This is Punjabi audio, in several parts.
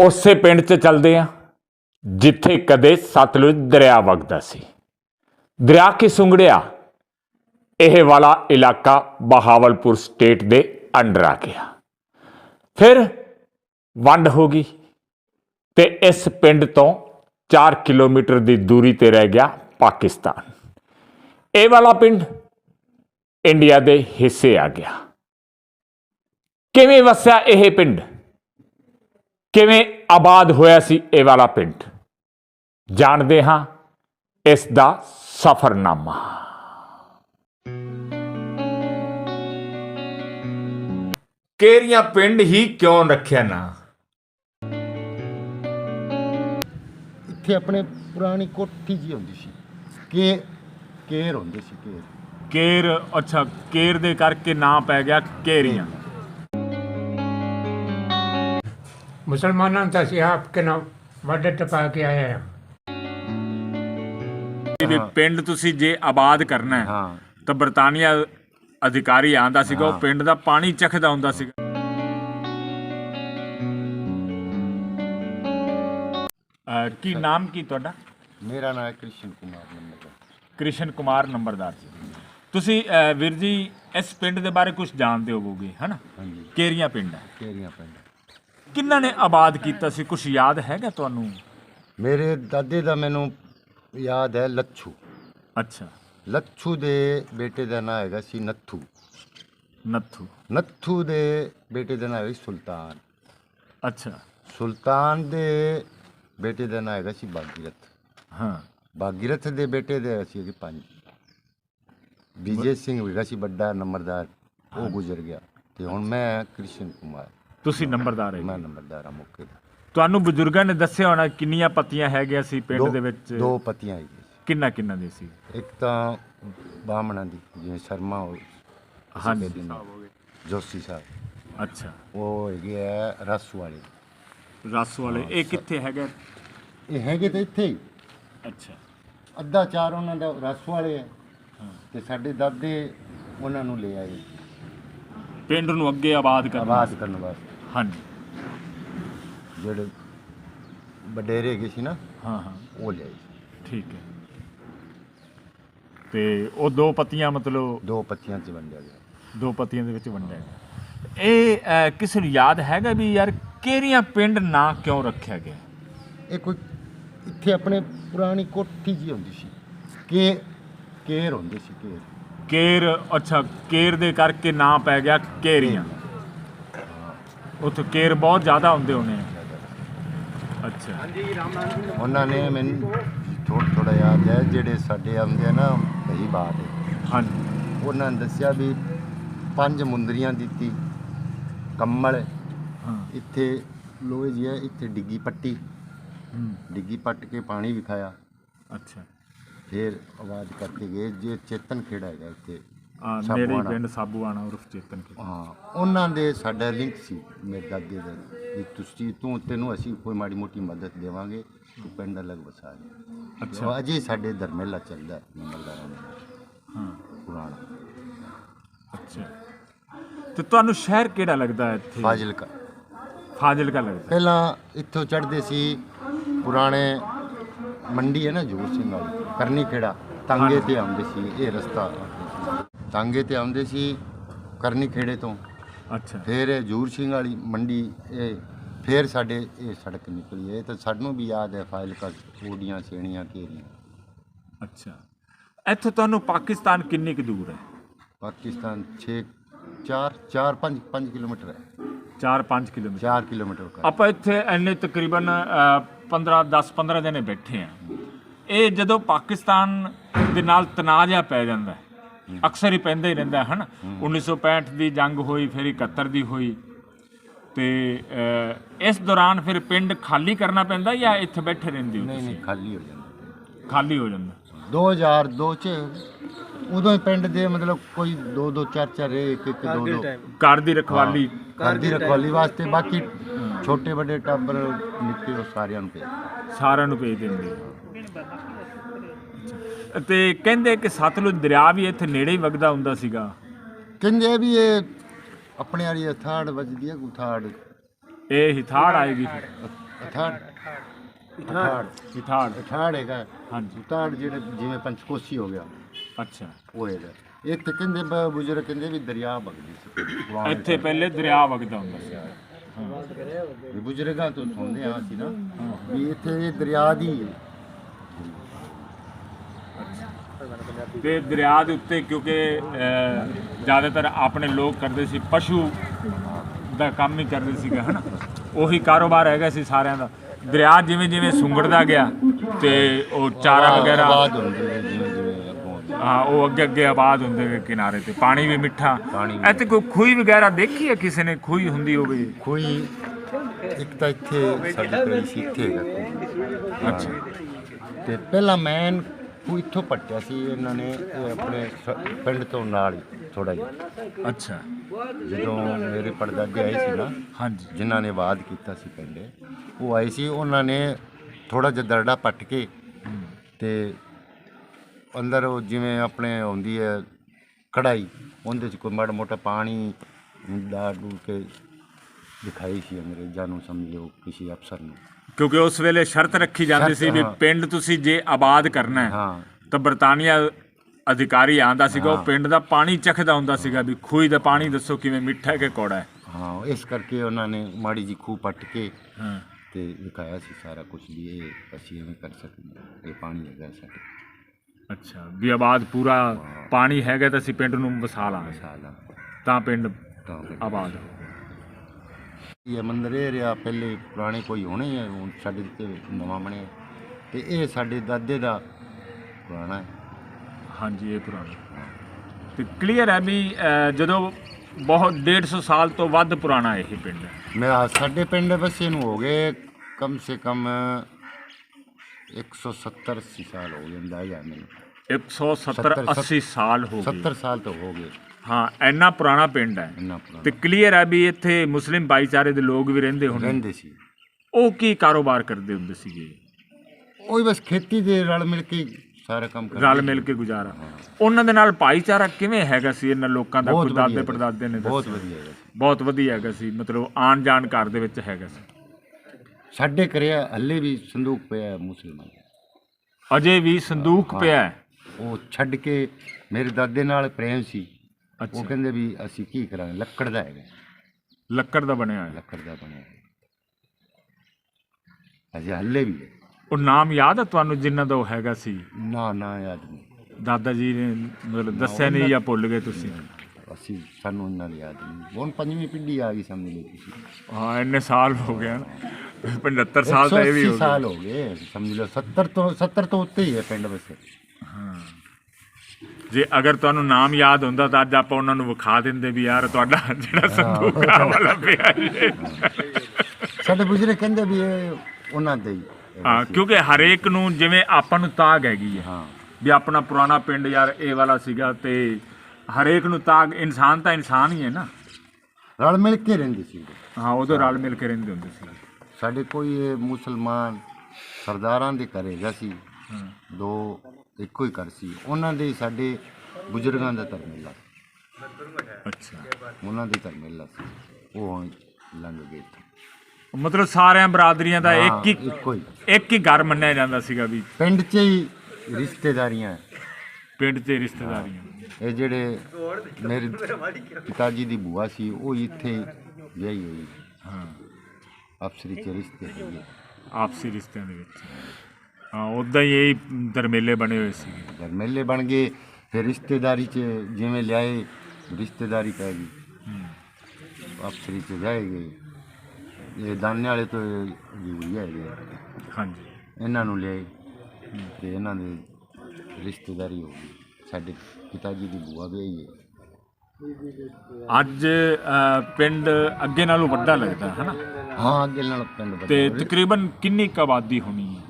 ਉਸੇ ਪਿੰਡ 'ਚ ਚੱਲਦੇ ਆ, ਜਿੱਥੇ ਕਦੇ ਸਤਲੁਜ ਦਰਿਆ ਵਗਦਾ ਸੀ। ਦਰਿਆ ਕੀ ਸੁੰਗੜਿਆ? ਇਹ ਵਾਲਾ ਇਲਾਕਾ ਬਹਾਵਲਪੁਰ ਸਟੇਟ ਦੇ ਅੰਡਰ ਆ ਗਿਆ। ਫਿਰ ਵੰਡ ਹੋ ਗਈ ਤੇ ਇਸ ਪਿੰਡ ਤੋਂ 4 ਕਿਲੋਮੀਟਰ ਦੀ ਦੂਰੀ ਤੇ ਰਹਿ ਗਿਆ ਪਾਕਿਸਤਾਨ। ਇਹ ਵਾਲਾ ਪਿੰਡ ਇੰਡੀਆ ਦੇ ਹਿੱਸੇ ਆ ਗਿਆ। ਕਿਵੇਂ ਵਸਿਆ ਇਹ ਪਿੰਡ? ਕਿਵੇਂ ਆਬਾਦ ਹੋਇਆ ਸੀ ਇਹ ਵਾਲਾ ਪਿੰਡ? ਜਾਣਦੇ ਹਾਂ ਇਸ ਦਾ ਸਫਰਨਾਮਾ। ਕੇਰੀਆਂ ਪਿੰਡ ਹੀ ਕਿਉਂ ਰੱਖਿਆ ਨਾ? ਇੱਥੇ ਆਪਣੇ ਪੁਰਾਣੀ ਕੋਠੀ ਜੀ ਹੁੰਦੀ ਸੀ। ਕੇ ਕੇਰ ਹੁੰਦੇ ਸੀ ਕੇਰ। ਕੇਰ ਅੱਛਾ ਕੇਰ ਦੇ ਕਰਕੇ ਨਾਂ ਪੈ ਗਿਆ ਕੇਰੀਆਂ। ਮੁਸਲਮਾਨਾਂ ਦਾ ਅਸੀਂ ਆਪਕੇ ਨਾਲ ਵਾਢੇ ਟਪਾ ਕੇ ਆਏ ਹਾਂ। ਵੀ ਪਿੰਡ ਤੁਸੀਂ ਜੇ ਆਬਾਦ ਕਰਨਾ ਹੈ ਹਾਂ। ਤਾਂ ਬਰਤਾਨੀਆ ਅਧਿਕਾਰੀ ਆਂਦਾ ਸੀਗਾ ਉਹ ਪਿੰਡ ਦਾ ਪਾਣੀ ਚੱਖਦਾ ਹੁੰਦਾ ਸੀਗਾ। ਅਹ ਕੀ ਨਾਮ ਕੀ ਤੁਹਾਡਾ? ਮੇਰਾ ਨਾਮ ਹੈ ਕ੍ਰਿਸ਼ਨ ਕੁਮਾਰ ਨੰਬਰ ਕ੍ਰਿਸ਼ਨ ਕੁਮਾਰ ਨੰਬਰਦਾਰ ਜੀ। ਤੁਸੀਂ ਅਹ ਵੀਰ ਜੀ ਇਸ ਪਿੰਡ ਦੇ ਬਾਰੇ ਕੁਝ ਜਾਣਦੇ ਹੋਵੋਗੇ ਹਨਾ? ਹਾਂਜੀ। ਕੇਰੀਆਂ ਪਿੰਡ? ਹੈ ਕੇਰੀਆਂ ਪਿੰਡ? ਕਿੰਨਾਂ ਨੇ ਆਬਾਦ ਕੀਤਾ ਸੀ? ਕੁਝ ਯਾਦ ਹੈਗਾ ਤੁਹਾਨੂੰ? ਮੇਰੇ ਦਾਦੇ ਦਾ ਮੈਨੂੰ ਯਾਦ ਹੈ ਲੱਛੂ। ਅੱਛਾ। ਲੱਛੂ ਦੇ ਬੇਟੇ ਦਾ ਨਾਮ ਹੈਗਾ ਸੀ ਨੱਥੂ। ਨੱਥੂ। ਨੱਥੂ ਦੇ ਬੇਟੇ ਦਾ ਨਾਮ ਹੈ ਸੁਲਤਾਨ। ਅੱਛਾ। ਸੁਲਤਾਨ ਦੇ ਬੇਟੇ ਦਾ ਨਾਮ ਹੈਗਾ ਸੀ ਬਾਗੀਰਥ ਹਾਂ। ਬਾਗੀਰਥ ਦੇ ਬੇਟੇ ਦੇ ਅਸੀਂ ਹੈਗੇ ਪੰਜ। ਵਿਜੇ ਸਿੰਘ ਹੈਗਾ ਸੀ ਵੱਡਾ ਨੰਬਰਦਾਰ। ਉਹ ਗੁਜ਼ਰ ਗਿਆ। ਤੇ ਹੁਣ ਮੈਂ ਕ੍ਰਿਸ਼ਨ ਕੁਮਾਰ। ਤੁਸੀਂ ਨੰਬਰਦਾਰ ਹੈ ਮੈਂ ਨੰਬਰਦਾਰ ਆ ਮੁੱਕੇ ਦਾ ਤੁਹਾਨੂੰ ਬਜ਼ੁਰਗਾਂ ਨੇ ਦੱਸਿਆ ਹੋਣਾ ਕਿੰਨੀਆਂ ਪੱਤੀਆਂ ਹੈਗੀਆਂ ਸੀ ਪਿੰਡ ਦੋ- ਦੇ ਵਿੱਚ? ਦੋ ਪਤੀਆਂ ਹੈਗੀਆਂ ਕਿੰਨਾ ਕਿੰਨਾ ਦੇ ਸੀ? ਸੀ। ਇੱਕ ਤਾਂ ਬਾਹਮਣਾ ਦੀ ਜਿਵੇਂ ਸ਼ਰਮਾ ਹੋ ਹਾਂਜੀ। ਜੋਸ਼ੀ ਸਾਹਿਬ। ਅੱਛਾ। ਉਹ ਹੈਗੇ ਆ ਰਸ ਵਾਲੇ। ਰਸ ਵਾਲੇ। ਇਹ ਕਿੱਥੇ ਹੈਗਾ? ਇਹ ਹੈਗੇ ਤਾਂ ਇੱਥੇ ਹੀ। ਅੱਛਾ। ਅੱਧਾ ਚਾਰ ਉਹਨਾਂ ਦਾ ਰਸ ਵਾਲੇ ਹੈ। ਤੇ ਸਾਡੇ ਦਾਦੇ ਉਹਨਾਂ ਨੂੰ ਲੈ ਆਏ। ਪਿੰਡ ਨੂੰ ਅੱਗੇ ਆਬਾਦ ਕਰਨਾ ਆਵਾਜ਼ ਕਰਨ ਵਾਸਤੇ। ਹਾਂਜੀ। ਜਿਹੜੇ ਵਡੇਰੇ ਹੈਗੇ ਸੀ ਨਾ ਹਾਂ ਹਾਂ। ਉਹ ਲਿਆਏ ਠੀਕ ਹੈ। ਤੇ ਉਹ ਦੋ ਪੱਤੀਆਂ ਮਤਲਬ ਦੋ ਪੱਤੀਆਂ 'ਚ ਵੰਡਿਆ ਗਿਆ। ਦੋ ਪੱਤੀਆਂ ਦੇ ਵਿੱਚ ਵੰਡਿਆ ਗਿਆ। ਇਹ ਅਹ, ਕਿਸੇ ਨੂੰ ਯਾਦ ਹੈਗਾ ਵੀ ਯਾਰ ਕਿਹੜੀਆਂ ਪਿੰਡ ਨਾਂ ਕਿਉਂ ਰੱਖਿਆ ਗਿਆ? ਇਹ ਕੋਈ ਇੱਥੇ ਆਪਣੇ ਪੁਰਾਣੀ ਕੋਠੀ ਜੀ ਹੁੰਦੀ ਸੀ। ਕੇ ਕੇਰ ਹੁੰਦੇ ਸੀ ਕੇਰ। ਕੇਰ ਅੱਛਾ ਕੇਰ ਦੇ ਕਰਕੇ ਨਾਂ ਪੈ ਗਿਆ ਕੇਰੀਆਂ ਉੱਥੇ ਕੇਰ ਬਹੁਤ ਜ਼ਿਆਦਾ ਹੁੰਦੇ ਹੋਣੇ ਆ। ਅੱਛਾ। ਉਹਨਾਂ ਨੇ ਮੈਨੂੰ ਥੋੜਾ ਥੋੜਾ ਯਾਦ ਹੈ ਜਿਹੜੇ ਸਾਡੇ ਆਉਂਦੇ ਆ ਨਾ ਸਹੀ ਬਾਤ ਹੈ। ਹਾਂਜੀ। ਉਹਨਾਂ ਨੇ ਦੱਸਿਆ ਵੀ ਪੰਜ ਮੁੰਦਰੀਆਂ ਦਿੱਤੀ ਕੰਮਲ ਹਾਂ। ਇੱਥੇ ਲੋਹੇ ਜੀ ਹੈ ਇੱਥੇ ਡਿੱਗੀ ਪੱਟੀ। ਹੂੰ, ਡਿੱਗੀ ਪੱਟ ਕੇ ਪਾਣੀ ਵਿਖਾਇਆ। ਅੱਛਾ। ਫਿਰ ਆਵਾਜ਼ ਕਰਕੇ ਗਏ ਜੇ ਚੇਤਨ ਖੇੜਾ ਹੈਗਾ ਇੱਥੇ। ਆ ਸਾਬੂਆਣਾ। ਨੇੜੇ ਹੀ ਪਿੰਡ ਸਾਬੂਆਣਾ ਉਰਫ ਚੇਤਨ ਕੇ ਹਾਂ ਉਹਨਾਂ ਦੇ ਸਾਡਾ ਲਿੰਕ ਸੀ ਮੇਰੇ ਦਾਦੇ ਦਾ ਵੀ ਤੁਸੀਂ ਤੂੰ ਤੈਨੂੰ ਅਸੀਂ ਕੋਈ ਮਾੜੀ ਮੋਟੀ ਮਦਦ ਦੇਵਾਂਗੇ ਤੂੰ ਪਿੰਡ ਅਲੱਗ ਵਸਾ ਦੇ। ਅੱਛਾ। ਅਜੇ ਸਾਡੇ ਦਰਮੇਲਾ ਚੱਲਦਾ ਨੰਬਰਦਾਰਾਂ ਦਾ ਹਾਂ। ਪੁਰਾਣਾ। ਅੱਛਾ। ਤੇ ਤੁਹਾਨੂੰ ਸ਼ਹਿਰ ਕਿਹੜਾ ਲੱਗਦਾ ਹੈ ਇੱਥੇ? ਫਾਜ਼ਿਲਕਾ। ਫਾਜ਼ਿਲਕਾ ਲੱਗਦਾ ਪਹਿਲਾਂ ਇੱਥੋਂ ਚੜ੍ਹਦੇ ਸੀ ਪੁਰਾਣੇ ਮੰਡੀ ਹੈ ਨਾ ਜੋਰ ਸਿੰਘ ਵਾਲੀ ਕਰਨੀ ਖੇੜਾ ਤਾਂਗੇ ਤੇ ਆਉਂਦੇ ਸੀ ਇਹ ਰਸਤਾ। ਤਾਂਗੇ ਤੇ ਆਉਂਦੇ ਸੀ ਕਰਨੀ ਖੇੜੇ ਤੋਂ। ਅੱਛਾ। ਫਿਰ ਇਹ ਜੂਰ ਸਿੰਘ ਵਾਲੀ ਮੰਡੀ ਇਹ ਫਿਰ ਸਾਡੇ ਇਹ ਸੜਕ ਨਿਕਲੀ। ਹੈ ਇਹ ਤਾਂ ਸਾਨੂੰ ਵੀ ਯਾਦ ਹੈ ਫਾਜ਼ਿਲਕਾ ਕੋਡੀਆਂ ਸੇਣੀਆਂ ਘੇਰੀਆਂ। ਅੱਛਾ। ਇੱਥੋਂ ਤੁਹਾਨੂੰ ਪਾਕਿਸਤਾਨ ਕਿੰਨੀ ਕੁ ਦੂਰ ਹੈ? ਪਾਕਿਸਤਾਨ 6 4 4 5 5 ਕਿਲੋਮੀਟਰ ਹੈ। 4-5 ਕਿਲੋਮੀਟਰ। 4 ਕਿਲੋਮੀਟਰ ਦਾ ਆਪਾਂ ਇੱਥੇ ਇੰਨੇ ਤਕਰੀਬਨ 15 10 15 ਦਿਨੇ ਬੈਠੇ ਆ ਇਹ ਜਦੋਂ ਪਾਕਿਸਤਾਨ ਦੇ ਨਾਲ ਤਨਾਜ਼ਾ ਪੈ ਜਾਂਦਾ ਹੈ ਅਕਸਰ ਹੀ ਪੈਂਦਾ ਹੀ ਰਹਿੰਦਾ ਹੈ ਹਨ 1965 ਦੀ ਜੰਗ ਹੋਈ ਫਿਰ 71 ਦੀ ਹੋਈ। ਤੇ ਇਸ ਦੌਰਾਨ ਫਿਰ ਪਿੰਡ ਖਾਲੀ ਕਰਨਾ ਪੈਂਦਾ ਜਾਂ ਇੱਥੇ ਬੈਠੇ ਰਹਿੰਦੇ ਹੋ ਨਹੀਂ ਤੁਸੀਂ? ਨਹੀਂ ਖਾਲੀ ਹੋ ਜਾਂਦਾ। ਖਾਲੀ ਹੋ ਜਾਂਦਾ। 2002 ਚ ਉਦੋਂ ਹੀ ਪਿੰਡ ਦੇ ਮਤਲਬ ਕੋਈ ਦੋ ਦੋ ਚਾਰ ਚਾਰ ਰਹੇ ਇੱਕ ਇੱਕ ਦੋ ਦੋ ਘਰ ਦੀ ਰਖਵਾਲੀ। ਘਰ ਦੀ ਰਖਵਾਲੀ ਵਾਸਤੇ ਬਾਕੀ ਛੋਟੇ ਵੱਡੇ ਟੱਬਰ ਨਿੱਕੇ ਉਹ ਸਾਰਿਆਂ ਨੂੰ ਭੇਜ ਸਾਰਿਆਂ ਨੂੰ ਭੇਜ ਦਿੰਦੇ। ਤੇ ਕਹਿੰਦੇ ਕਿ ਸਤਲੁਜ ਦਰਿਆ ਵੀ ਇੱਥੇ ਨੇੜੇ ਹੀ ਵਗਦਾ ਹੁੰਦਾ ਸੀਗਾ। ਕਹਿੰਦੇ ਵੀ ਇਹ ਆਪਣੇ ਵਾਲੀ ਥਾੜ ਵੱਜਦੀ ਹੈ ਗੁਠਾੜ ਇਹ ਹਿਥਾੜ ਆਏਗੀ। ਫਿਰ ਅਠਾੜ ਅਠਾੜ ਇਠਾੜ ਅਠਾੜ ਹੈਗਾ। ਹਾਂਜੀ। ਉਤਾੜ ਜਿਹੜੇ ਜਿਵੇਂ ਪੰਚਕੋਸ਼ੀ ਹੋ ਗਿਆ। ਅੱਛਾ। ਉਹ ਹੈਗਾ। ਇੱਥੇ ਕਹਿੰਦੇ ਬ- ਬਜ਼ੁਰਗ ਕਹਿੰਦੇ ਵੀ ਦਰਿਆ ਵਗਦੀ ਸੀ। ਇੱਥੇ ਪਹਿਲੇ ਦਰਿਆ ਵਗਦਾ ਹੁੰਦਾ ਸੀ। ਵੀ ਬਜ਼ੁਰਗਾਂ ਤੋਂ ਸੁਣਦੇ ਆ ਅਸੀਂ ਨਾ ਵੀ ਇੱਥੇ ਇਹ ਦਰਿਆ ਦੀ ਹੈ। ਤੇ ਦਰਿਆ ਦੇ ਉੱਤੇ ਕਿਉਂਕਿ ਜ਼ਿਆਦਾਤਰ ਆਪਣੇ ਲੋਕ ਕਰਦੇ ਸੀ ਪਸ਼ੂ ਦਾ ਕੰਮ ਹੀ ਕਰਦੇ ਸੀਗੇ ਹਨਾ? ਉਹੀ ਕਾਰੋਬਾਰ ਹੈਗਾ ਸੀ ਸਾਰਿਆਂ ਦਾ। ਦਰਿਆ ਜਿਵੇਂ ਜਿਵੇਂ ਸੁੰਗੜਦਾ ਗਿਆ ਤੇ ਉਹ ਚਾਰਾ ਵਗੈਰਾ ਆਬਾਦ ਹੁੰਦੇ ਜਿਵੇਂ ਜਿਵੇਂ। ਹਾਂ ਉਹ ਅੱਗੇ ਅੱਗੇ ਆਬਾਦ ਹੁੰਦੇ ਗਏ ਕਿਨਾਰੇ ਤੇ। ਪਾਣੀ ਵੀ ਮਿੱਠਾ। ਇੱਥੇ ਕੋਈ ਖੂਹੀ ਵਗੈਰਾ ਦੇਖੀ ਹੈ ਕਿਸੇ ਨੇ? ਖੂਹੀ ਹੁੰਦੀ ਹੋਵੇ। ਕੋਈ ਇੱਕ ਤਾਂ ਇੱਥੇ ਸਾਡੀ ਪਈ ਸੀ ਇੱਥੇ ਹੈਗਾ। ਅੱਛਾ। ਤੇ ਪਹਿਲਾਂ ਮੈਨ ਕੋਈ ਇੱਥੋਂ ਪੱਟਿਆ ਸੀ ਇਹਨਾਂ ਨੇ ਇਹ ਆਪਣੇ ਸ- ਪਿੰਡ ਤੋਂ ਨਾਲ ਹੀ ਥੋੜਾ ਜਿਹਾ। ਅੱਛਾ। ਜਦੋਂ ਮੇਰੇ ਪੜਦਾਦੇ ਆਏ ਸੀ ਨਾ ਹਾਂਜੀ। ਜਿਨ੍ਹਾਂ ਨੇ ਵਾਦ ਕੀਤਾ ਸੀ ਪਿੰਡ ਉਹ ਆਏ ਸੀ ਉਹਨਾਂ ਨੇ ਥੋੜਾ ਜਿਹਾ ਦਰੜਾ ਪੱਟ ਕੇ ਤੇ ਅੰਦਰ ਉਹ ਜਿਵੇਂ ਆਪਣੇ ਹੁੰਦੀ ਹੈ ਕੜਾਈ ਉਹਦੇ 'ਚ ਕੋਈ ਮਾੜਾ ਮੋਟਾ ਪਾਣੀ ਦਾ ਡੂਲ ਕੇ ਦਿਖਾਈ ਸੀ ਅੰਗਰੇਜ਼ਾਂ ਨੂੰ ਸਮਝ ਲਓ ਕਿਸੇ ਅਫਸਰ ਨੂੰ। ਕਿਉਂਕਿ ਉਸ ਵੇਲੇ ਸ਼ਰਤ ਰੱਖੀ ਜਾਂਦੀ ਸੀ ਵੀ। ਪਿੰਡ ਤੁਸੀਂ ਜੇ ਆਬਾਦ ਕਰਨਾ ਹੈ ਹਾਂ। ਤਾਂ ਬਰਤਾਨੀਆ ਅਧਿਕਾਰੀ ਆਂਦਾ ਸੀਗਾ ਉਹ ਪਿੰਡ ਦਾ ਪਾਣੀ ਚੱਖਦਾ ਹੁੰਦਾ ਸੀਗਾ ਵੀ ਖੂਹੀ ਦਾ ਪਾਣੀ ਦੱਸੋ ਕਿਵੇਂ ਮਿੱਠਾ ਹੈ ਕਿ ਕੌੜਾ ਹੈ। ਹਾਂ ਇਸ ਕਰਕੇ ਉਹਨਾਂ ਨੇ ਮਾੜੀ ਜੀ ਖੂਹ ਪੱਟ ਕੇ ਹਾਂ। ਤੇ ਦਿਖਾਇਆ ਸੀ ਸਾਰਾ ਕੁਝ ਵੀ ਇਹ ਅਸੀਂ ਐਵੇਂ ਕਰ ਸਕਦੇ ਹਾਂ। ਇਹ ਪਾਣੀ ਹੈਗਾ ਸਾਡੇ। ਅੱਛਾ ਵੀ ਆਬਾਦ ਪੂਰਾ ਪਾਣੀ ਹੈਗਾ ਤਾਂ ਅਸੀਂ ਪਿੰਡ ਨੂੰ ਵਸਾ ਲਾਂਗੇ। ਸਾਲਾ ਤਾਂ ਪਿੰਡ ਤਾਂ ਆਬਾਦ ਹੋ ਇਹ ਮੰਦਿਰ ਇਹ ਰਿਹਾ ਪਹਿਲੇ ਪੁਰਾਣੇ ਕੋਈ ਹੋਣੇ ਹੀ ਹੁਣ ਸਾਡੇ ਤੇ ਨਵਾਂ ਬਣਿਆ। ਤੇ ਇਹ ਸਾਡੇ ਦਾਦੇ ਦਾ ਪੁਰਾਣਾ ਹੈ। ਹਾਂਜੀ ਇਹ ਪੁਰਾਣਾ। ਤੇ ਕਲੀਅਰ ਹੈ ਵੀ ਅਹ, ਜਦੋਂ ਬਹੁਤ 150 ਸਾਲ ਤੋਂ ਵੱਧ ਪੁਰਾਣਾ ਇਹ ਪਿੰਡ ਹੈ। ਮੇਰਾ ਸਾਡੇ ਪਿੰਡ ਵਸੇ ਨੂੰ ਹੋ ਗਏ ਕਮ ਸੇ ਕਮ 170 80 ਸਾਲ ਹੋ ਗਏ ਅੰਦਾਜ਼ਾ ਮੈਨੂੰ। 170 80 ਸਾਲ ਹੋ ਗਏ। 70 ਸਾਲ ਤੋਂ ਹੋ ਗਏ। ਹਾਂ ਇੰਨਾ ਪੁਰਾਣਾ ਪਿੰਡ ਹੈ। ਇੰਨਾ ਤੇ ਪੁਰਾਣਾ ਕਲੀਅਰ ਹੈ ਵੀ ਇੱਥੇ ਮੁਸਲਿਮ ਭਾਈਚਾਰੇ ਦੇ ਲੋਕ ਵੀ ਰਹਿੰਦੇ ਹੋਣੇ। ਰਹਿੰਦੇ ਸੀ। ਉਹ ਕੀ ਕਾਰੋਬਾਰ ਕਰਦੇ ਹੁੰਦੇ ਸੀਗੇ? ਉਹ ਬਸ ਖੇਤੀ ਦੇ ਰਲ ਮਿਲ ਕੇ ਹੀ ਸਾਰਾ ਕੰਮ ਕਰਦੇ ਰਲ ਮਿਲ ਕੇ ਗੁਜ਼ਾਰਾ। ਉਹਨਾਂ ਦੇ ਨਾਲ ਭਾਈਚਾਰਾ ਕਿਵੇਂ ਹੈਗਾ ਸੀ? ਇਹਨਾਂ ਲੋਕਾਂ ਦਾ ਬਹੁਤ ਕੋਈ ਦਾਦੇ ਵਧੀਆ ਪੜਦਾਦੇ ਨੇ ਬਹੁਤ ਵਧੀਆ ਹੈਗਾ ਸੀ। ਬਹੁਤ ਵਧੀਆ ਹੈਗਾ ਸੀ। ਮਤਲਬ ਆਣ ਜਾਣ ਘਰ ਦੇ ਵਿੱਚ ਹੈਗਾ ਸੀ। ਸਾਡੇ ਘਰੇ ਹੱਲੇ ਵੀ ਸੰਦੂਕ ਪਿਆ ਹੈ ਮੁਸਲਮਾਨ ਅਜੇ ਵੀ ਸੰਦੂਕ ਪਿਆ ਹੈ। ਉਹ ਛੱਡ ਕੇ ਮੇਰੇ ਦਾਦੇ ਨਾਲ ਪ੍ਰੇਮ ਸੀ। ਉਹ ਅੱਛਾ। ਕਹਿੰਦੇ ਵੀ ਅਸੀਂ ਕੀ ਕਰਾਂਗੇ? ਲੱਕੜ ਦਾ ਹੈਗਾ। ਲੱਕੜ ਦਾ ਬਣਿਆ ਹੋਇਆ। ਲੱਕੜ ਦਾ ਬਣਿਆ ਹੈ। ਅਜੇ ਹੱਲੇ ਵੀ ਹੈ। ਉਹ ਨਾਮ ਯਾਦ ਹੈ ਤੁਹਾਨੂੰ ਜਿਨ੍ਹਾਂ ਦਾ ਉਹ ਹੈਗਾ ਸੀ? ਨਾ ਨਾ ਯਾਦ ਨਹੀਂ। ਦਾਦਾ ਜੀ ਨੇ ਮਤਲਬ ਦੱਸਿਆ ਨਹੀਂ ਜਾਂ ਭੁੱਲ ਗਏ ਤੁਸੀਂ? ਅਸੀਂ ਸਾਨੂੰ ਇਹਨਾਂ ਦੀ ਯਾਦ ਨਹੀਂ। ਹੁਣ ਪੰਜਵੀਂ ਪੀੜ੍ਹੀ ਆ ਗਈ ਸਮਝ ਲਓ ਤੁਸੀਂ। ਹਾਂ ਇੰਨੇ ਸਾਲ ਹੋ ਗਏ ਹਨ। 75 ਸਾਲ ਤਾਂ ਇਹ ਵੀ 180 ਹੋ ਗਏ। ਸਾਲ ਹੋ ਗਏ। ਸਮਝ ਲਓ 70 ਤੋਂ 70 ਤੋਂ ਉੱਤੇ ਹੀ ਹੈ ਪਿੰਡ ਵਸੇ। ਜੇ ਅਗਰ ਤੁਹਾਨੂੰ ਨਾਮ ਯਾਦ ਹੁੰਦਾ ਤਾਂ ਅੱਜ ਆਪਾਂ ਉਹਨਾਂ ਨੂੰ ਵਿਖਾ ਦਿੰਦੇ ਵੀ ਯਾਰ ਤੁਹਾਡਾ ਜਿਹੜਾ ਸੰਦੂਕ ਆ ਵਾਲਾ ਪਿਆ ਜੀ। ਸਾਡੇ ਬੁਜ਼ੁਰਗ ਕਹਿੰਦੇ ਵੀ ਇਹ ਉਹਨਾਂ ਦੇ ਹੀ ਕਿਉਂਕਿ ਹਰੇਕ ਨੂੰ ਜਿਵੇਂ ਆਪਾਂ ਨੂੰ ਤਾਗ ਹੈਗੀ ਹੈ ਹਾਂ। ਵੀ ਆਪਣਾ ਪੁਰਾਣਾ ਪਿੰਡ ਯਾਰ ਇਹ ਵਾਲਾ ਸੀਗਾ ਤੇ ਹਰੇਕ ਨੂੰ ਤਾਗ ਇਨਸਾਨ ਤਾਂ ਇਨਸਾਨ ਹੀ ਹੈ ਨਾ। ਰਲ ਮਿਲ ਕੇ ਰਹਿੰਦੇ ਸੀ। ਹਾਂ ਉਦੋਂ ਰਲ ਮਿਲ ਕੇ ਰਹਿੰਦੇ ਹੁੰਦੇ ਸੀ। ਸਾਡੇ ਕੋਈ ਇਹ ਮੁਸਲਮਾਨ ਸਰਦਾਰਾਂ ਦੇ ਘਰ ਹੈਗਾ ਸੀ। ਦੋ ਇੱਕੋ ਹੀ ਘਰ ਸੀ। ਉਹਨਾਂ ਦੇ ਸਾਡੇ ਬਜ਼ੁਰਗਾਂ ਦਾ ਧਰਮੇਲਾ ਅੱਛਾ। ਉਹਨਾਂ ਦੇ ਧਰਮੇਲਾ ਸੀ। ਉਹ ਹੁਣ ਲੰਘ ਗਏ ਇੱਥੋਂ। ਮਤਲਬ ਸਾਰਿਆਂ ਬਰਾਦਰੀਆਂ ਦਾ ਹਾਂ, ਇੱਕ ਹੀ ਇੱਕੋ ਹੀ। ਇੱਕ ਹੀ ਘਰ ਮੰਨਿਆ ਜਾਂਦਾ ਸੀਗਾ ਵੀ। ਪਿੰਡ 'ਚ ਹੀ ਰਿਸ਼ਤੇਦਾਰੀਆਂ। ਹੈ। ਪਿੰਡ 'ਚ ਰਿਸ਼ਤੇਦਾਰੀਆਂ। ਇਹ ਜਿਹੜੇ ਮੇਰੇ ਪਿਤਾ ਜੀ ਦੀ ਭੂਆ ਸੀ ਉਹ ਇੱਥੇ ਹੀ ਵਿਆਹੀ ਹੋਈ। ਹਾਂ। ਅਫਸਰੀ ਚ ਰਿਸ਼ਤੇ ਹੈਗੇ ਆਪਸੀ ਰਿਸ਼ਤਿਆਂ ਦੇ ਵਿੱਚ। ਹਾਂ ਉਦਾਂ ਹੀ ਇਹ ਦਰਮੇਲੇ ਬਣੇ ਹੋਏ ਸੀਗੇ ਜਦ ਮੇਲੇ ਬਣ ਗਏ ਫਿਰ ਰਿਸ਼ਤੇਦਾਰੀ ਚ ਜਿਵੇਂ ਲਿਆਏ ਰਿਸ਼ਤੇਦਾਰੀ ਪੈ ਗਈ। ਅਫਸਰੀ ਚ ਜਾਏ ਗਏ। ਇਹ ਦਾਨੇ ਵਾਲੇ ਤੋਂ ਜ਼ਰੂਰੀ ਹੈਗੇ। ਹਾਂਜੀ। ਇਹਨਾਂ ਨੂੰ ਲਿਆਏ ਤੇ ਇਹਨਾਂ ਦੇ ਰਿਸ਼ਤੇਦਾਰੀ ਹੋ ਗਈ। ਸਾਡੇ ਪਿਤਾ ਜੀ ਦੀ ਭੂਆ ਵਿਆਹੀ ਹੈ। ਅੱਜ ਅ, ਪਿੰਡ ਅੱਗੇ ਨਾਲੋਂ ਵੱਡਾ ਲੱਗਦਾ ਹੈ ਨਾ ਹਾਂ ਅੱਗੇ ਨਾਲ ਪਿੰਡ ਵੱਡਾ ਤੇ। ਤਕਰੀਬਨ ਕਿੰਨੀ ਕੁ ਆਬਾਦੀ ਹੋਣੀ ਹੈ?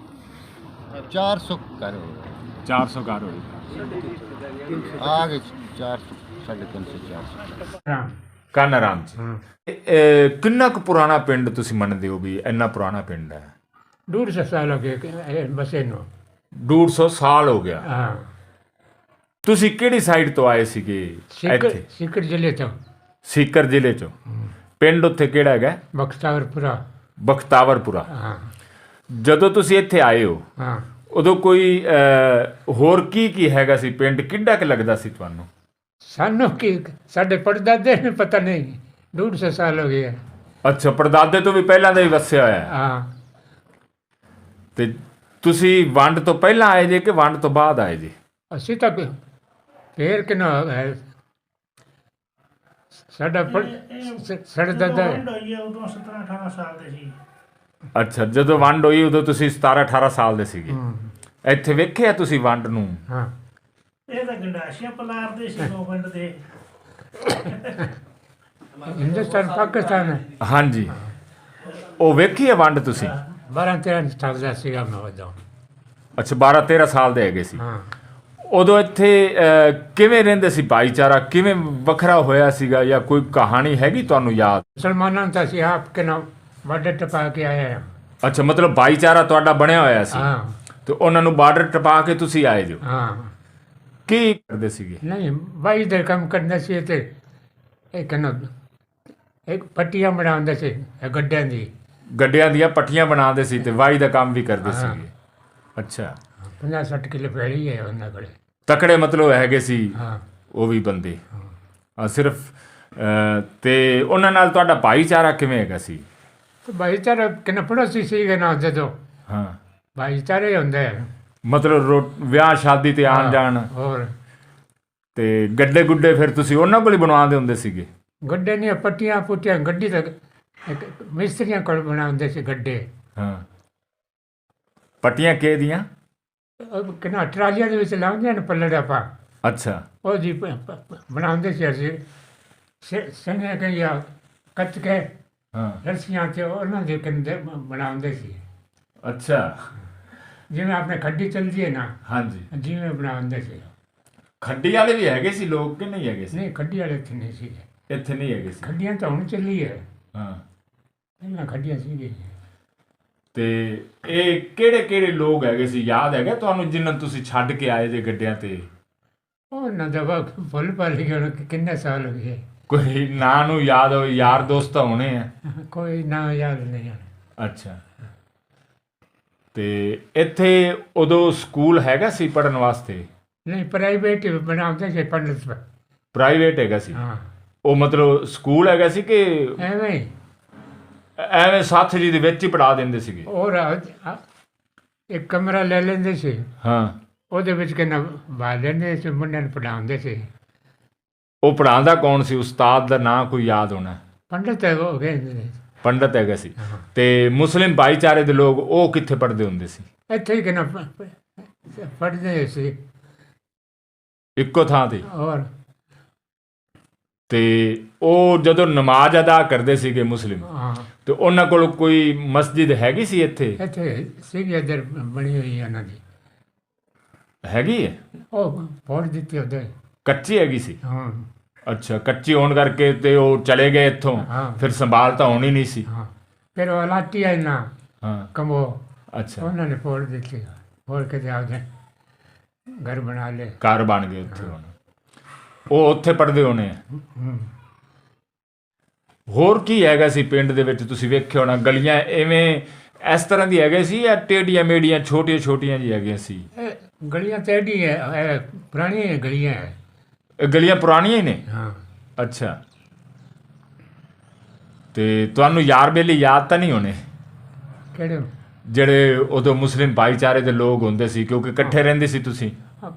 400 ਘਰ ਹੋ ਗਏ 400 ਘਰ ਹੋਏਗਾ ਆ ਗਏ 400 ਸਾਢੇ ਤਿੰਨ ਸੌ 400 ਰਾਮ ਕਾਨਾਰਾਮ ਜੀ ਕਿੰਨਾ ਕੁ ਪੁਰਾਣਾ ਪਿੰਡ ਤੁਸੀਂ ਮੰਨਦੇ ਹੋ ਵੀ ਇੰਨਾ ਪੁਰਾਣਾ ਪਿੰਡ ਹੈ दूर से साल हो गए बसे नो 150 ਸਾਲ ਹੋ ਗਿਆ हाँ ਤੁਸੀਂ ਕਿਹੜੀ ਸਾਈਡ ਤੋਂ ਆਏ ਸੀਗੇ सीकर ਇੱਥੇ सीकर जिले तो ਸੀਕਰ ਜ਼ਿਲ੍ਹੇ ਚੋਂ ਪਿੰਡ ਉੱਥੇ ਕਿਹੜਾ ਹੈਗਾ बख्तावरपुरा ਬਖਤਾਵਰਪੁਰਾ ਹਾਂ ਜਦੋਂ ਤੁਸੀਂ ਇੱਥੇ ਆਏ ਹੋ ਹਾਂ ਉਦੋਂ ਕੋਈ ਹੋਰ ਕੀ ਕੀ ਹੈਗਾ ਸੀ ਪਿੰਡ? ਕਿੱਡਾ ਕਿ ਲੱਗਦਾ ਸੀ ਤੁਹਾਨੂੰ? ਸਾਨੂੰ ਕੀ ਸਾਡੇ ਪੜਦਾਦੇ ਨੂੰ ਪਤਾ ਨਹੀਂ। ਡੂਢ ਸੌ ਸਾਲ ਹੋ ਗਏ ਅੱਛਾ ਪੜਦਾਦੇ ਤੋਂ ਵੀ ਪਹਿਲਾਂ ਦਾ ਹੀ ਵਸਿਆ ਹੋਇਆ। ਹੈ। ਹਾਂ ਤੇ ਤੁਸੀਂ ਵੰਡ ਤੋਂ ਪਹਿਲਾਂ ਆਏ ਜੇ ਕਿ ਵੰਡ ਤੋਂ ਬਾਅਦ ਆਏ ਜੀ? ਅਸੀਂ ਤਾਂ ਕੋਈ- ਫੇਰ ਕਿਨਾ ਹੈ ਸਾਡਾ ਪੜ ਸ- ਸਾਡਾ ਦਾਦਾ ਵੰਡ ਹੋਈ ਹੈ ਉਦੋਂ 17 18 ਸਾਲ ਦੇ ਸੀ। ਅੱਛਾ ਜਦੋਂ ਵੰਡ ਹੋਈ ਉਦੋਂ ਤੁਸੀਂ 17 18 ਸਾਲ ਦੇ ਸੀਗੇ। ਇੱਥੇ ਵੇਖਿਆ ਤੁਸੀਂ ਵੰਡ ਨੂੰ? ਹਾਂ। ਇਹ ਤਾਂ ਗੰਡਾਸ਼ੀਆਂ ਪਲਾਰ ਦੇ ਸੀ ਦੋ ਪਿੰਡ ਦੇ। ਹਿੰਦੁਸਤਾਨ ਪਾਕਿਸਤਾਨ। ਹੈ। ਹਾਂਜੀ। ਉਹ ਵੇਖੀ ਹੈ ਵੰਡ ਤੁਸੀਂ? 12 13 ਸਾਲ ਦਾ ਸੀਗਾ ਮੈਂ ਉਦੋਂ। ਅੱਛਾ 12 13 ਸਾਲ ਦੇ ਹੈਗੇ ਸੀ। ਹਾਂ। ਉਦੋਂ ਇੱਥੇ ਕਿਵੇਂ ਰਹਿੰਦੇ ਸੀ ਭਾਈਚਾਰਾ? ਕਿਵੇਂ ਵੱਖਰਾ ਹੋਇਆ ਸੀਗਾ ਜਾਂ ਕੋਈ ਕਹਾਣੀ ਹੈਗੀ ਤੁਹਾਨੂੰ ਯਾਦ? ਮੁਸਲਮਾਨਾਂ ਦਾ ਸੀ ਆਪ ਕਿ ਨਾ ਬਾਰਡਰ ਟਪਾ ਕੇ ਆਏ ਹਾਂ। ਅੱਛਾ ਮਤਲਬ ਭਾਈਚਾਰਾ ਤੁਹਾਡਾ ਬਣਿਆ ਹੋਇਆ ਸੀ। ਹਾਂ। ਤੇ ਉਹਨਾਂ ਨੂੰ ਬਾਰਡਰ ਟਪਾ ਕੇ ਤੁਸੀਂ ਆਏ ਜੋ। ਹਾਂ। ਕੀ ਕਰਦੇ ਸੀਗੇ? ਨਹੀਂ ਬਾਈ ਦੇ ਕੰਮ ਕਰਨਾ ਸੀ ਤੇ ਇੱਕ ਨਾ ਇੱਕ ਪੱਟੀਆਂ ਬਣਾਉਂਦੇ ਸੀ ਇਹ ਗੱਡਿਆਂ ਦੀ। ਗੱਡਿਆਂ ਦੀਆਂ ਪੱਟੀਆਂ ਬਣਾਉਂਦੇ ਸੀ ਤੇ ਵਾਈ ਦਾ ਕੰਮ ਵੀ ਕਰਦੇ ਹਾਂ। ਸੀਗੇ। ਅੱਛਾ। 50 60 ਕਿਲੋ ਪੈਲੀ ਹੈ ਉਹਨਾਂ ਕੋਲੇ। ਤਕੜੇ ਮਤਲਬ ਹੈਗੇ ਸੀ ਹਾਂ। ਉਹ ਵੀ ਬੰਦੇ। ਆ ਸਿਰਫ ਅਹ, ਤੇ ਉਹਨਾਂ ਨਾਲ ਤੁਹਾਡਾ ਭਾਈਚਾਰਾ ਕਿਵੇਂ ਹੈਗਾ ਸੀ? ਭਾਈਚਾਰਾ ਕਿੰਨਾ ਪੜੋਸੀ ਸੀਗੇ ਨਾ ਜਦੋਂ? ਹਾਂ। ਭਾਈਚਾਰੇ ਹੁੰਦੇ ਆ। ਮਤਲਬ ਰੋ- ਵਿਆਹ ਸ਼ਾਦੀ ਤੇ ਆਣ ਜਾਣ। ਹੋਰ। ਤੇ ਗੱਡੇ ਗੁੱਡੇ ਫਿਰ ਤੁਸੀਂ ਉਹਨਾਂ ਕੋਲ ਹੀ ਬਣਵਾਉਂਦੇ ਹੁੰਦੇ ਸੀਗੇ? ਗੱਡੇ ਦੀਆਂ ਪੱਟੀਆਂ ਪੁੱਟੀਆਂ ਗੱਡੀ ਤੱਕ ਇੱਕ ਮਿਸਤਰੀਆਂ ਕੋਲ ਬਣਾਉਂਦੇ ਸੀ ਗੱਡੇ। ਹਾਂ। ਪੱਟੀਆਂ ਕੇ ਦੀਆਂ? ਉਹ ਕਿੰਨਾ ਟਰਾਲੀਆਂ ਦੇ ਵਿੱਚ ਲਾਉਂਦੇ ਨੇ ਪੱਲੜਾ ਪਾ ਅੱਛਾ। ਉਹ ਜੀ ਪ- ਪ- ਪ- ਬਣਾਉਂਦੇ ਸੀ ਅਸੀਂ। ਸੰਨੇ ਕਿ ਜਾਂ ਕੱਚ ਕੇ। ਹਾਂ। ਰੱਸੀਆਂ ਤੇ ਉਹਨਾਂ ਦੇ ਕੰਦੇ ਬਣਾਉਂਦੇ ਸੀ। ਅੱਛਾ। ਜਿਵੇਂ ਆਪਣੇ ਖੱਡੀ ਚੱਲਦੀ ਹੈ ਨਾ ਹਾਂਜੀ। ਜਿਵੇਂ ਬਣਾਉਂਦੇ ਸੀ। ਖੱਡੀ ਵਾਲੇ ਵੀ ਹੈਗੇ ਸੀ ਲੋਕ ਕਿ ਨਹੀਂ ਹੈਗੇ ਸੀ? ਨਹੀਂ ਖੱਡੀ ਵਾਲੇ ਇੱਥੇ ਨਹੀਂ ਸੀ। ਇੱਥੇ ਨਹੀਂ ਹੈਗੇ ਸੀ। ਖੱਡੀਆਂ ਤਾਂ ਹੁਣ ਚੱਲੀ ਹੈ। ਹਾਂ। ਪਹਿਲਾਂ ਖੱਡੀਆਂ ਸੀਗੀ ਤੇ ਇਹ ਕਿਹੜੇ ਕਿਹੜੇ ਲੋਕ ਹੈਗੇ ਸੀ? ਯਾਦ ਹੈਗਾ ਤੁਹਾਨੂੰ ਜਿਨ੍ਹਾਂ ਤੁਸੀਂ ਛੱਡ ਕੇ ਆਏ ਜੇ ਗੱਡਿਆਂ ਤੇ? ਉਹ ਨਾ ਦਵਾ ਫੁੱਲ ਪਾ ਹੁਣ ਕਿੰਨੇ ਸਾਲ ਹੋ ਗਏ? ਕੋਈ ਨਾਂ ਨੂੰ ਯਾਦ ਹੋ ਯਾਰ ਦੋਸਤ ਤਾਂ ਹੋਣੇ ਆ। ਕੋਈ ਨਾ ਯਾਦ ਨਹੀਂ ਹੈ ਅੱਛਾ। ਤੇ ਇੱਥੇ ਉਦੋਂ ਸਕੂਲ ਹੈਗਾ ਸੀ ਪੜਨ ਵਾਸਤੇ? ਨਹੀਂ ਪ੍ਰਾਈਵੇਟ ਬਣਾਉਂਦੇ ਸੀ ਪੰਡਤ ਪ੍ਰਾਈਵੇਟ ਹੈਗਾ ਸੀ? ਹਾਂ। ਉਹ ਮਤਲਬ ਸਕੂਲ ਹੈਗਾ ਸੀ ਕਿ ਐਵੇਂ ਹੀ। ਐਵੇਂ ਸਾਥ ਜੀ ਦੇ ਵਿੱਚ ਹੀ ਪੜਾ ਦਿੰਦੇ ਸੀਗੇ? ਆ- ਇੱਕ ਕਮਰਾ ਲੈ ਲੈਂਦੇ ਸੀ। ਹਾਂ। ਉਹਦੇ ਵਿੱਚ ਕਿੰਨਾ ਬਾ ਲੈਂਦੇ ਸੀ ਮੁੰਡਿਆਂ ਨੂੰ ਪੜਾਉਂਦੇ ਸੀ। ਉਹ ਪੜਾਉਂਦਾ ਕੌਣ ਸੀ? ਉਸਤਾਦ ਦਾ ਨਾਂ ਕੋਈ ਯਾਦ ਹੋਣਾ? ਪੰਡਤ ਹੋ ਨੇ। ਪੰਡਤ ਹੈਗਾ ਸੀ। ਤੇ ਮੁਸਲਿਮ ਭਾਈਚਾਰੇ ਦੇ ਲੋਕ ਉਹ ਕਿੱਥੇ ਪੜਦੇ ਹੁੰਦੇ ਸੀ? ਇੱਥੇ ਹੀ ਕਿੰਨਾ ਪੜਦੇ ਸੀ। ਇੱਕੋ ਥਾਂ ਤੇ। ਔਰ ਤੇ ਉਹ ਜਦੋਂ ਨਮਾਜ਼ ਅਦਾ ਕਰਦੇ ਸੀਗੇ ਮੁਸਲਿਮ ਤੇ ਉਹਨਾਂ ਕੋਲ ਕੋਈ ਮਸਜਿਦ ਹੈਗੀ ਸੀ ਇੱਥੇ? ਇੱਥੇ ਸੀਗੀ ਇੱਧਰ ਬਣੀ ਹੋਈ ਹੈ ਉਹਨਾਂ ਦੀ। ਹੈਗੀ ਹੈ? ਉਹ ਫੋੜ ਦਿੱਤੀ ਉਹਦੇ। ਕੱਚੀ ਹੈਗੀ ਸੀ। ਹਾਂ। ਅੱਛਾ ਕੱਚੀ ਹੋਣ ਕਰਕੇ ਤੇ ਉਹ ਚਲੇ ਗਏ ਇੱਥੋਂ। ਹਾਂ। ਫਿਰ ਸੰਭਾਲ ਤਾਂ ਹੋਣੀ ਨਹੀਂ ਸੀ। ਹਾਂ। ਫਿਰ ਉਹ ਲਾਟੀ ਆਈ ਨਾ ਹਾਂ। ਕਮੋ ਅੱਛਾ। ਉਹਨਾਂ ਨੇ ਫੋੜ ਦਿੱਤੀ। ਫੋੜ ਕੇ ਤੇ ਆਪਦੇ ਘਰ ਬਣਾ ਲਏ। ਘਰ ਬਣ ਗਏ ਉੱਥੇ ਹੁਣ। ਉਹ ਉੱਥੇ ਪੜਦੇ ਹੋਣੇ ਆ। ਹੂੰ। ਹੋਰ ਕੀ ਹੈਗਾ ਸੀ ਪਿੰਡ ਦੇ ਵਿੱਚ? ਤੁਸੀਂ ਵੇਖਿਆ ਹੋਣਾ ਗਲੀਆਂ ਐਵੇਂ ਇਸ ਤਰ੍ਹਾਂ ਦੀ ਹੈਗੇ ਸੀ ਜਾਂ ਟੇਡੀਆਂ ਮੇਡੀਆਂ ਛੋਟੀਆਂ ਛੋਟੀਆਂ ਜੀ ਹੈਗੀਆਂ ਸੀ? ਇਹ ਗਲੀਆਂ ਤੇਡੀ ਹੈ ਇਹ ਪੁਰਾਣੀਆਂ ਗਲੀਆਂ ਹੈ ਇਹ ਗਲੀਆਂ ਪੁਰਾਣੀਆਂ ਹੀ ਨੇ? ਹਾਂ। ਅੱਛਾ। ਤੇ ਤੁਹਾਨੂੰ ਯਾਰ ਬੇਲੀ ਯਾਦ ਤਾਂ ਨਹੀਂ ਹੋਣੇ? ਕਿਹੜੇ ਜਿਹੜੇ ਉਦੋਂ ਮੁਸਲਿਮ ਭਾਈਚਾਰੇ ਦੇ ਲੋਕ ਹੁੰਦੇ ਸੀ ਕਿਉਂਕਿ ਇਕੱਠੇ ਰਹਿੰਦੇ ਸੀ ਤੁਸੀਂ?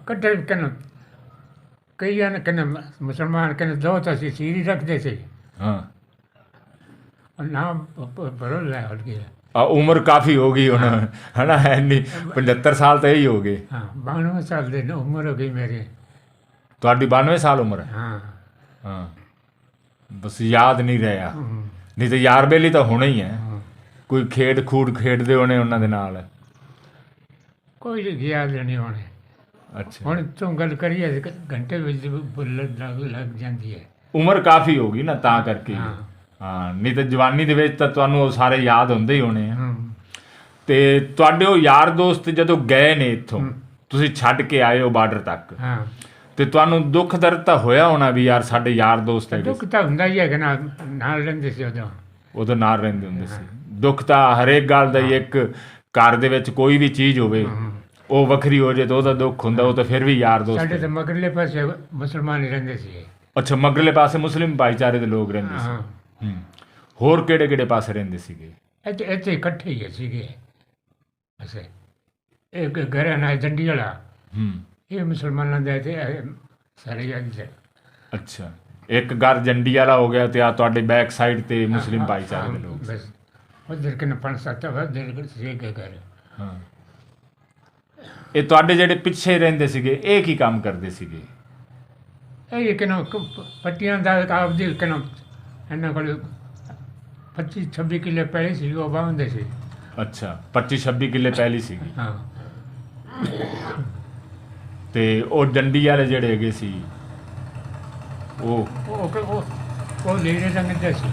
ਕੱਢੇ ਕਿਨ? ਕਈਆਂ ਨੇ ਕਿਨ ਮੁਸਲਮਾਨ ਕਿਨ ਦੋ ਤਾਂ ਸੀ ਸੀਰੀ ਰੱਖਦੇ ਸੀ। ਹਾਂ। ਨਾਮ ਬਰੋ ਲੈ ਹੋ ਗਿਆ ਆ ਉਮਰ ਕਾਫੀ ਹੋ ਗਈ ਹੁਣ ਹਨਾ ਹੈ। ਨਹੀਂ 75 ਸਾਲ ਤਾਂ ਹੀ ਹੋ ਗਏ। ਹਾਂ 92 ਸਾਲ ਦੇ ਨੇ ਉਮਰ ਹੋ ਗਈ ਮੇਰੀ। ਤੁਹਾਡੀ 92 ਸਾਲ ਉਮਰ ਹੈ। ਹਾਂ। ਹਾਂ। ਬਸ ਯਾਦ ਨਹੀਂ ਰਿਹਾ। ਨਹੀਂ ਤਾਂ ਯਾਰ ਬੇਲੀ ਤਾਂ ਹੋਣਾ ਹੀ ਹੈ। ਕੋਈ ਖੇਡ ਖੂਡ ਖੇਡਦੇ ਹੋਣੇ ਉਹਨਾਂ ਦੇ ਨਾਲ। ਕੋਈ ਗਿਆ ਨਹੀਂ ਹੋਣੇ। ਅੱਛਾ। ਹੁਣ ਤੂੰ ਗੱਲ ਕਰੀਏ ਤੇ ਘੰਟੇ ਵਿੱਚ ਬੁੱਲ ਲੱਗ ਲੱਗ ਜਾਂਦੀ ਹੈ। ਉਮਰ ਕਾਫੀ ਹੋ ਗਈ ਨਾ ਤਾਂ ਕਰਕੇ। ਹਾਂ। ਹਾਂ ਨਹੀਂ ਤਾਂ ਜਵਾਨੀ ਦੇ ਵਿੱਚ ਤਾਂ ਤੁਹਾਨੂੰ ਉਹ ਸਾਰੇ ਯਾਦ ਹੁੰਦੇ ਹੀ ਹੋਣੇ ਆ। ਤੇ ਤੁਹਾਡੇ ਉਹ ਯਾਰ ਦੋਸਤ ਜਦੋਂ ਗਏ ਨੇ ਇੱਥੋਂ। ਤੁਸੀਂ ਛੱਡ ਕੇ ਆਏ ਹੋ ਬਾਰਡਰ ਤੱਕ। ਹਾਂ। ਤੇ ਤੁਹਾਨੂੰ ਦੁੱਖ ਦਰਦ ਤਾਂ ਹੋਇਆ ਹੋਣਾ ਵੀ ਯਾਰ ਸਾਡੇ ਯਾਰ ਦੋਸਤ ਹੈਗੇ ਦੁੱਖ ਤਾਂ ਹੁੰਦਾ ਹੀ ਹੈ ਕਿ ਨਾ ਨਾਲ ਰਹਿੰਦੇ ਸੀ ਉਦੋਂ। ਉਦੋਂ ਨਾਲ ਰਹਿੰਦੇ ਹੁੰਦੇ ਸੀ। ਦੁੱਖ ਤਾਂ ਹਰੇਕ ਗੱਲ ਦਾ ਹੀ ਇੱਕ ਘਰ ਦੇ ਵਿੱਚ ਕੋਈ ਵੀ ਚੀਜ਼ ਹੋਵੇ ਉਹ ਵੱਖਰੀ ਹੋ ਜੇ ਤਾਂ ਉਹਦਾ ਦੁੱਖ ਹੁੰਦਾ ਉਹ ਤਾਂ ਫਿਰ ਵੀ ਯਾਰ ਦੋਸਤ ਸਾਡੇ। ਤਾਂ ਮਗਰਲੇ ਪਾਸੇ ਮੁਸਲਮਾਨ ਹੀ ਰਹਿੰਦੇ ਸੀ। ਅੱਛਾ ਮਗਰਲੇ ਪਾਸੇ ਮੁਸਲਿਮ ਭਾਈਚਾਰੇ ਦੇ ਲੋਕ ਰਹਿੰਦੇ ਸੀ। ਹਾਂ। ਹੋਰ ਕਿਹੜੇ ਕਿਹੜੇ ਪਾਸੇ ਰਹਿੰਦੇ ਸੀਗੇ? ਇੱਥੇ ਇੱਥੇ ਇਕੱਠੇ ਹੀ ਸੀਗੇ। ਅਸੇ ਇੱਕ ਘਰ ਹੈ ਨਾ ਜੰਡੀ ਵਾਲਾ ਹੂੰ। ਇਹ ਮੁਸਲਮਾਨਾਂ ਦਾ ਤੇ ਇਹ ਸਾਰੇ ਜਾਂਦੇ ਸੀ ਅੱਛਾ। ਇੱਕ ਘਰ ਜੰਡੀ ਵਾਲਾ ਹੋ ਗਿਆ ਤੇ ਆ ਤੁਹਾਡੇ ਬੈਕ ਸਾਈਡ ਤੇ ਮੁਸਲਿਮ ਭਾਈਚਾਰੇ ਦੇ ਲੋਕ। ਬਸ। ਉਧਰ ਕਿਨ ਪੰਜ ਸੱਤ ਉਧਰ ਸੀ ਕੇ ਘਰ। ਹਾਂ। ਇਹ ਤੁਹਾਡੇ ਜਿਹੜੇ ਪਿੱਛੇ ਰਹਿੰਦੇ ਸੀਗੇ ਇਹ ਕੀ ਕੰਮ ਕਰਦੇ ਸੀਗੇ? ਇਹ ਕਿਨ ਪੱਟੀਆਂ ਦਾ ਆਪਦੀ ਕਿਨ ਇਹਨਾਂ ਕੋਲ 25 26 ਕਿੱਲੇ ਪੈਲੀ ਸੀ ਉਹ ਬਾਉਂਦੇ ਸੀ। ਅੱਛਾ 25 26 ਕਿੱਲੇ ਪਹਿਲੀ ਸੀਗੀ। ਹਾਂ। ਤੇ ਉਹ ਡੰਡੀ ਵਾਲੇ ਜਿਹੜੇ ਹੈਗੇ ਸੀ ਉਹ ਉਹ ਉਹ ਉਹ ਲੀੜੇ ਰੰਗ ਦੇ ਸੀ।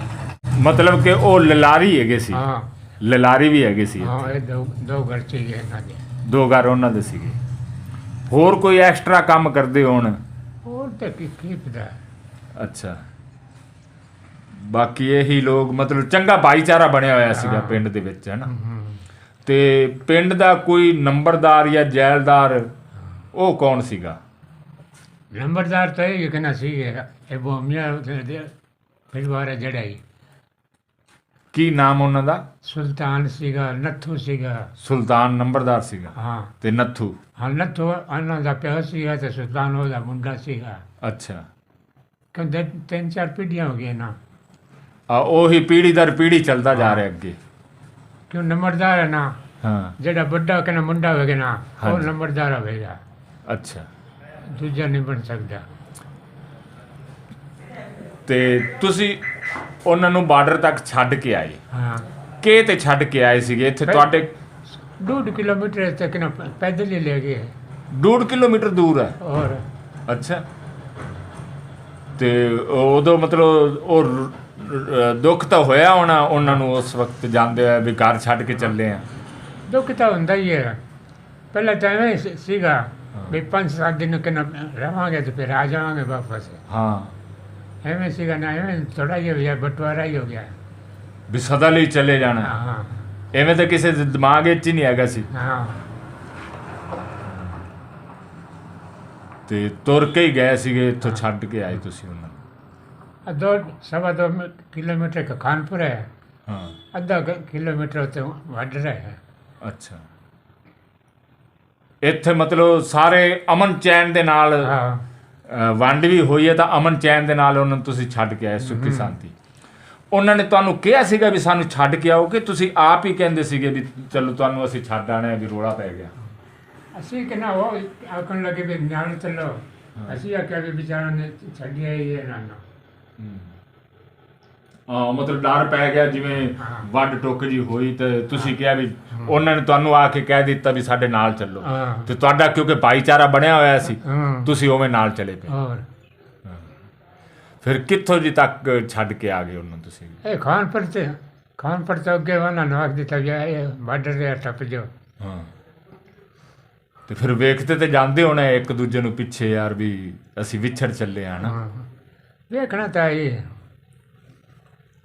ਮਤਲਬ ਕਿ ਉਹ ਲਲਾਰੀ ਹੈਗੇ ਸੀ। ਹਾਂ। ਲਲਾਰੀ ਵੀ ਹੈਗੇ ਸੀ। ਹਾਂ ਇਹ ਦੋ ਦੋ ਘਰ ਚਾਹੀਏ ਇਹਨਾਂ ਦੇ। ਦੋ ਘਰ ਉਹਨਾਂ ਦੇ ਸੀਗੇ। ਹੋਰ ਕੋਈ ਐਕਸਟਰਾ ਕੰਮ ਕਰਦੇ ਹੋਣ? ਹੋਰ ਤਾਂ ਕੀ ਕੀ ਪਤਾ। ਅੱਛਾ। ਬਾਕੀ ਇਹੀ ਲੋਕ ਮਤਲਬ ਚੰਗਾ ਭਾਈਚਾਰਾ ਬਣਿਆ ਹੋਇਆ ਸੀਗਾ ਹਾਂ। ਪਿੰਡ ਦੇ ਵਿੱਚ ਹੈ ਨਾ ਹੂੰ। ਤੇ ਪਿੰਡ ਦਾ ਕੋਈ ਨੰਬਰਦਾਰ ਜਾਂ ਜੈਲਦਾਰ ਉਹ ਕੌਣ ਸੀਗਾ? ਨੰਬਰਦਾਰ ਤਾਂ ਇਹ ਕਿਨਾ ਸੀ ਇਹ ਬੋਮੀਆਂ ਦੇ ਪਰਿਵਾਰ ਹੈ ਜਿਹੜਾ ਹੀ ਕੀ ਨਾਮ ਉਹਨਾਂ ਦਾ? ਸੁਲਤਾਨ ਸੀਗਾ ਨੱਥੂ ਸੀਗਾ। ਸੁਲਤਾਨ ਨੰਬਰਦਾਰ ਸੀਗਾ? ਹਾਂ। ਤੇ ਨੱਥੂ? ਹਾਂ ਨੱਥੂ ਉਹਨਾਂ ਦਾ ਪਿਓ ਸੀਗਾ ਤੇ ਸੁਲਤਾਨ ਉਹਦਾ ਮੁੰਡਾ ਸੀਗਾ। ਅੱਛਾ। ਕਹਿੰਦੇ ਤਿੰਨ ਚਾਰ ਪੀੜ੍ਹੀਆਂ ਹੋ ਗਈਆਂ ਨਾ। ਆ ਉਹੀ ਪੀੜੀ ਦਰ ਪੀੜੀ ਚੱਲਦਾ ਜਾ ਰਿਹਾ ਅੱਗੇ। ਕਿਉਂ ਨੰਬਰਦਾਰ ਹੈ ਨਾ? ਹਾਂ। ਜਿਹੜਾ ਵੱਡਾ ਕਹਿੰਦਾ ਮੁੰਡਾ ਹੋਵੇਗਾ ਨਾ ਉਹ ਹਾਂਜੀ। ਨੰਬਰਦਾਰ ਹੋਵੇਗਾ। ਅੱਛਾ। ਦੂਜਾ ਨਹੀਂ ਬਣ ਸਕਦਾ। ਤੇ ਤੁਸੀਂ ਉਹਨਾਂ ਨੂੰ ਬਾਰਡਰ ਤੱਕ ਛੱਡ ਕੇ ਆਏ। ਹਾਂ। ਕੇ ਤੇ ਛੱਡ ਕੇ ਆਏ ਸੀਗੇ? ਇੱਥੇ ਤੁਹਾਡੇ ਡੂਢ ਕਿਲੋਮੀਟਰ ਤੱਕ ਨਾ ਪੈਦਲ ਹੀ ਲੈ ਗਏ 1.5 ਕਿਲੋਮੀਟਰ ਦੂਰ ਹੈ? ਔਰ ਅੱਛਾ। ਤੇ ਉਦੋਂ ਮਤਲਬ ਉਹ ਰ- ਰ- ਦੁੱਖ ਤਾਂ ਹੋਇਆ ਹੋਣਾ ਉਹਨਾਂ ਨੂੰ ਉਸ ਵਕਤ ਜਾਂਦੇ ਹੋਏ ਵੀ ਘਰ ਛੱਡ ਕੇ ਚੱਲੇ ਆ? ਦੁੱਖ ਤਾਂ ਹੁੰਦਾ ਹੀ ਹੈ। ਪਹਿਲਾਂ ਤਾਂ ਐਵੇਂ ਸੀ- ਸੀਗਾ ਵੀ 5-7 ਦਿਨ ਕਿੰਨਾ ਰਹਾਂਗੇ ਤੇ ਫਿਰ ਆ ਜਾਵਾਂਗੇ ਵਾਪਸ। ਹਾਂ। ਐਵੇਂ ਸੀਗਾ ਨਾ ਐਵੇਂ ਥੋੜਾ ਜਿਹਾ ਵੀ ਬਟਵਾਰਾ ਹੀ ਹੋ ਗਿਆ। ਵੀ ਸਦਾ ਲਈ ਚਲੇ ਜਾਣਾ। ਹਾਂ ਐਵੇਂ ਤਾਂ ਕਿਸੇ ਦੇ ਦਿਮਾਗ ਵਿੱਚ ਹੀ ਨਹੀਂ ਹੈਗਾ ਸੀ। ਹਾਂ। ਤੇ ਤੁਰ ਕੇ ਹੀ ਗਏ ਸੀਗੇ ਇੱਥੋਂ ਛੱਡ ਕੇ ਆਏ ਤੁਸੀਂ ਉਹਨਾਂ ਨੂੰ। ਆ ਸਵਾ ਦੋ ਕਿਲੋਮੀਟਰ ਕ- ਕਾਨਪੁਰ ਹੈ। ਹਾਂ। ਅੱਧਾ ਕ- ਕਿਲੋਮੀਟਰ ਉੱਤੇ ਵਾਡਰ ਹੈ। ਅੱਛਾ। ਇੱਥੇ ਮਤਲਬ ਸਾਰੇ ਅਮਨ ਚੈਨ ਦੇ ਨਾਲ ਅ, ਵੰਡ ਵੀ ਹੋਈ ਹੈ ਤਾਂ ਅਮਨ ਚੈਨ ਦੇ ਨਾਲ ਉਹਨਾਂ ਨੂੰ ਤੁਸੀਂ ਛੱਡ ਕੇ ਆਏ ਸੁੱਖੀ ਸ਼ਾਂਤੀ। ਉਹਨਾਂ ਨੇ ਤੁਹਾਨੂੰ ਕਿਹਾ ਸੀਗਾ ਵੀ ਸਾਨੂੰ ਛੱਡ ਕੇ ਆਓ ਕਿ ਤੁਸੀਂ ਆਪ ਹੀ ਕਹਿੰਦੇ ਸੀਗੇ ਵੀ ਚਲੋ ਤੁਹਾਨੂੰ ਅਸੀਂ ਛੱਡ ਆਣੇ ਆ ਵੀ ਰੋਲਾ ਪੈ ਗਿਆ। ਅਸੀਂ ਕਿ ਨਾ ਉਹ ਆਖਣ ਲੱਗੇ ਵੀ ਨਾਲ ਚੱਲੋ। ਅਸੀਂ ਆਖਿਆ ਵੀ ਵਿਚਾਰਾਂ ਨੇ ਛੱਡਿਆ ਹੀ ਹੈ ਨਾ ਮਤਲਬ ਡਰ ਪੈ ਗਿਆ ਜਿਵੇਂ। ਵੱਡ ਟੁੱਕ ਜੀ ਹੋਈ ਤੇ ਤੁਸੀਂ ਕਿਹਾ ਵੀ ਉਹਨਾਂ ਨੇ ਤੁਹਾਨੂੰ ਆ ਕੇ ਕਹਿ ਦਿੱਤਾ ਵੀ ਸਾਡੇ ਨਾਲ ਚੱਲੋ। ਤੇ ਤੁਹਾਡਾ ਕਿਉਂਕਿ ਭਾਈਚਾਰਾ ਬਣਿਆ ਹੋਇਆ ਸੀ ਤੁਸੀਂ ਉਵੇਂ ਨਾਲ ਚਲੇ ਪਏ ਫਿਰ ਕਿੱਥੋਂ ਜੀ ਤੱਕ ਛੱਡ ਕੇ ਆ ਗਏ ਉਹਨਾਂ ਤੁਸੀਂ? ਇਹ ਖਾਨਪੁਰ ਤੇ ਖਾਨਪੁਰ ਤੋਂ ਅੱਗੇ ਉਹਨਾਂ ਨਵਾਕ ਦਿੱਤਾ ਗਿਆ ਇਹ ਬਾਰਡਰ ਦੇ ਟੱਪ ਜੋ ਹਾਂ। ਤੇ ਫਿਰ ਵੇਖਦੇ ਤੇ ਜਾਂਦੇ ਹੋਣੇ ਇੱਕ ਦੂਜੇ ਨੂੰ ਪਿੱਛੇ ਯਾਰ ਵੀ ਅਸੀਂ ਵਿਛੜ ਚੱਲੇ ਆ ਨਾ ਵੇਖਣਾ ਤਾਂ ਇਹ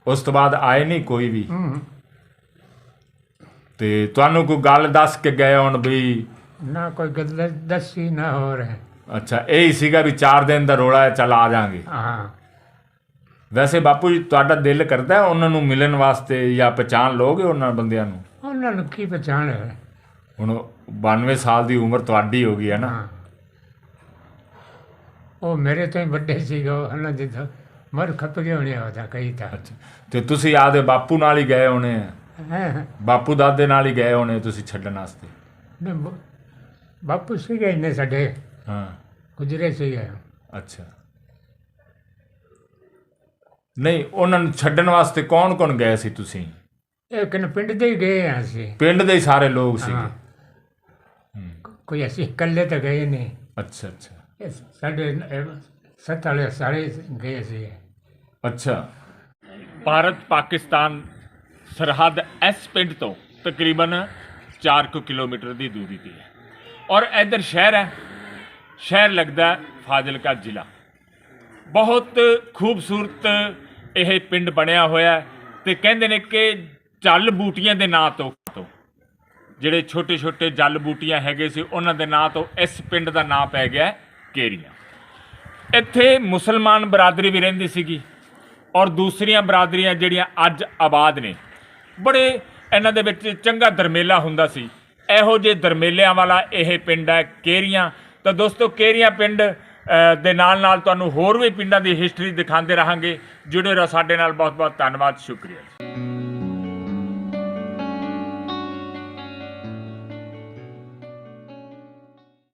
ਉਸ ਤੋਂ ਬਾਅਦ ਆਏ ਨਹੀਂ ਕੋਈ ਵੀ। ਤੇ ਤੁਹਾਨੂੰ ਕੋਈ ਗੱਲ ਦੱਸ ਕੇ ਗਏ ਹੁਣ ਵੀ ਨਾ ਕੋਈ ਗੱਲ ਦੱਸੀ ਨਾ ਹੋ ਰਿਹਾ ਅੱਛਾ ਇਹ ਹੀ ਸੀਗਾ ਵੀ 4 ਦਿਨ ਦਾ ਰੋਲਾ ਹੈ ਚੱਲ ਆ ਜਾਾਂਗੇ। ਹਾਂ। ਵੈਸੇ ਬਾਪੂ ਜੀ ਤੁਹਾਡਾ ਦਿਲ ਕਰਦਾ ਹੈ ਉਹਨਾਂ ਨੂੰ ਮਿਲਣ ਵਾਸਤੇ ਜਾਂ ਪਛਾਣ ਲੋਗੇ ਉਹਨਾਂ ਬੰਦਿਆਂ ਨੂੰ? ਉਹਨਾਂ ਨੂੰ ਕੀ ਪਛਾਣ ਹੈ? ਹੁਣ 92 ਸਾਲ ਦੀ ਉਮਰ ਤੁਹਾਡੀ ਹੋ ਗਈ ਹੈ ਨਾ। ਉਹ ਮੇਰੇ ਤੋਂ ਹੀ ਵੱਡੇ ਸੀਗੇ ਉਹ ਉਹਨਾਂ ਦੇ ਤਾਂ ਮਰ ਖੱਪ ਗਏ ਹੋਣੇ ਉਹਦਾ ਕਈ ਤਾਂ ਤੇ। ਤੁਸੀਂ ਆਦੇ ਬਾਪੂ ਨਾਲ ਹੀ ਗਏ ਹੋਣੇ ਆ? ਬਾਪੂ ਦਾਦੇ ਨਾਲ ਹੀ ਗਏ ਹੋਣੇ ਤੁਸੀਂ ਛੱਡਣ ਵਾਸਤੇ? ਨੇ ਬ- ਬਾਪੂ ਸੀਗੇ ਇੰਨੇ ਸਾਡੇ। ਹਾਂ। ਗੁਜਰੇ ਸੀਗੇ। ਅੱਛਾ। ਨਹੀਂ ਉਹਨਾਂ ਨੂੰ ਛੱਡਣ ਵਾਸਤੇ ਕੌਣ ਕੌਣ ਗਏ ਸੀ ਤੁਸੀਂ? ਇਹ ਕਿਨ ਪਿੰਡ ਦੇ ਹੀ ਗਏ ਹਾਂ ਅਸੀਂ। ਪਿੰਡ ਦੇ ਹੀ ਸਾਰੇ ਲੋਕ ਸੀਗੇ? ਹਾਂ। ਕੋਈ ਅਸੀਂ ਇਕੱਲੇ ਤਾਂ ਗਏ ਨਹੀਂ। ਅੱਛਾ ਅੱਛਾ। ਸਾਡੇ ਸੱਤ ਵਾਲੇ ਸਾਰੇ ਗਏ ਸੀ ਅੱਛਾ। ਭਾਰਤ ਪਾਕਿਸਤਾਨ ਸਰਹੱਦ ਇਸ ਪਿੰਡ ਤੋਂ ਤਕਰੀਬਨ 4 ਕੁ ਕਿਲੋਮੀਟਰ ਦੀ ਦੂਰੀ ਤੇ ਹੈ। ਔਰ ਇਧਰ ਸ਼ਹਿਰ ਹੈ। ਸ਼ਹਿਰ ਲੱਗਦਾ ਫਾਜ਼ਿਲਕਾ ਜ਼ਿਲ੍ਹਾ। ਬਹੁਤ ਖੂਬਸੂਰਤ ਇਹ ਪਿੰਡ ਬਣਿਆ ਹੋਇਆ ਹੈ ਤੇ ਕਹਿੰਦੇ ਨੇ ਕਿ ਜਲ ਬੂਟੀਆਂ ਦੇ ਨਾਂ ਤੋਂ ਜਿਹੜੇ ਛੋਟੇ ਛੋਟੇ ਜਲ ਬੂਟੀਆਂ ਹੈਗੇ ਸੀ, ਉਹਨਾਂ ਦੇ ਨਾਂ ਤੋਂ ਇਸ ਪਿੰਡ ਦਾ ਨਾਂ ਪੈ ਗਿਆ ਕੇਰੀਆਂ। ਇੱਥੇ ਮੁਸਲਮਾਨ ਬਰਾਦਰੀ ਵੀ ਰਹਿੰਦੀ ਸੀਗੀ। ਔਰ ਦੂਸਰੀਆਂ ਬਰਾਦਰੀਆਂ ਜਿਹੜੀਆਂ ਅੱਜ ਆਬਾਦ ਨੇ। ਬੜੇ ਇਹਨਾਂ ਦੇ ਵਿੱਚ ਚੰਗਾ ਦਰਮੇਲਾ ਹੁੰਦਾ ਸੀ। ਇਹੋ ਜਿਹੇ ਦਰਮੇਲਿਆਂ ਵਾਲਾ ਇਹ ਪਿੰਡ ਹੈ, ਕੇਰੀਆਂ। ਤਾਂ ਦੋਸਤੋ, ਕੇਰੀਆਂ ਪਿੰਡ ਦੇ ਨਾਲ ਨਾਲ ਤੁਹਾਨੂੰ ਹੋਰ ਵੀ ਪਿੰਡਾਂ ਦੀ ਹਿਸਟਰੀ ਦਿਖਾਉਂਦੇ ਰਹਾਂਗੇ, ਜੁੜੇ ਰਹੋ ਸਾਡੇ ਨਾਲ। ਬਹੁਤ ਬਹੁਤ ਧੰਨਵਾਦ, ਸ਼ੁਕਰੀਆ